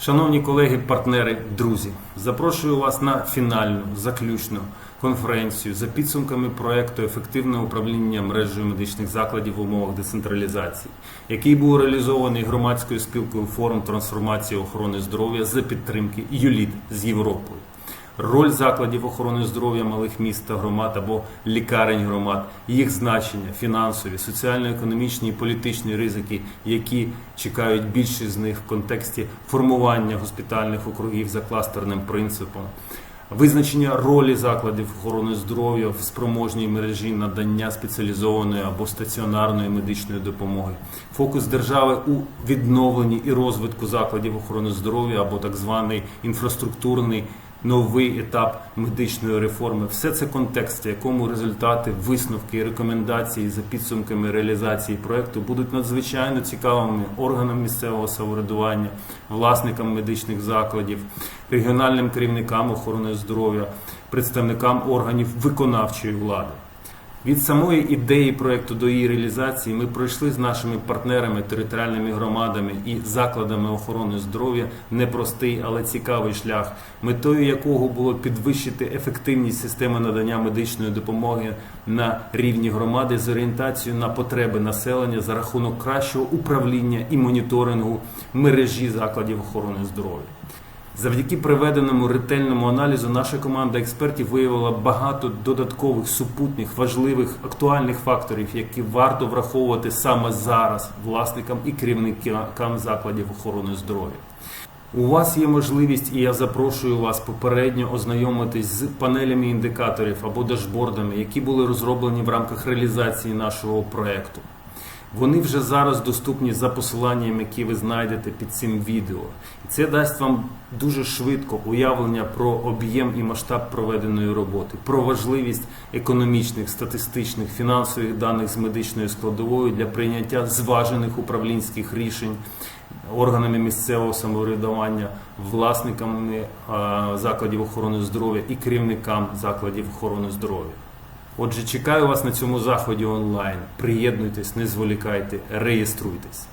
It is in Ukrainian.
Шановні колеги, партнери, друзі, запрошую вас на фінальну заключну конференцію за підсумками проекту Ефективне управління мережею медичних закладів в умовах децентралізації, який був реалізований громадською спілкою форум трансформації охорони здоров'я за підтримки ЮЛІТ з Європою. Роль закладів охорони здоров'я малих міст та громад або лікарень громад, їх значення, фінансові, соціально-економічні і політичні ризики, які чекають більшість з них в контексті формування госпітальних округів за кластерним принципом, визначення ролі закладів охорони здоров'я в спроможній мережі надання спеціалізованої або стаціонарної медичної допомоги, фокус держави у відновленні і розвитку закладів охорони здоров'я або так званий інфраструктурний новий етап медичної реформи. Все це контекст, в якому результати, висновки і рекомендації за підсумками реалізації проекту будуть надзвичайно цікавими органам місцевого самоврядування, власникам медичних закладів, регіональним керівникам охорони здоров'я, представникам органів виконавчої влади. Від самої ідеї проекту до її реалізації ми пройшли з нашими партнерами, територіальними громадами і закладами охорони здоров'я непростий, але цікавий шлях, метою якого було підвищити ефективність системи надання медичної допомоги на рівні громади з орієнтацією на потреби населення за рахунок кращого управління і моніторингу мережі закладів охорони здоров'я. Завдяки проведеному ретельному аналізу наша команда експертів виявила багато додаткових супутніх, важливих, актуальних факторів, які варто враховувати саме зараз власникам і керівникам закладів охорони здоров'я. У вас є можливість, і я запрошую вас попередньо ознайомитись з панелями індикаторів або дашбордами, які були розроблені в рамках реалізації нашого проекту. Вони вже зараз доступні за посиланням, які ви знайдете під цим відео. І це дасть вам дуже швидко уявлення про об'єм і масштаб проведеної роботи, про важливість економічних, статистичних, фінансових даних з медичною складовою для прийняття зважених управлінських рішень органами місцевого самоврядування, власниками закладів охорони здоров'я і керівникам закладів охорони здоров'я. Отже, чекаю вас на цьому заході онлайн. Приєднуйтесь, не зволікайте, реєструйтесь.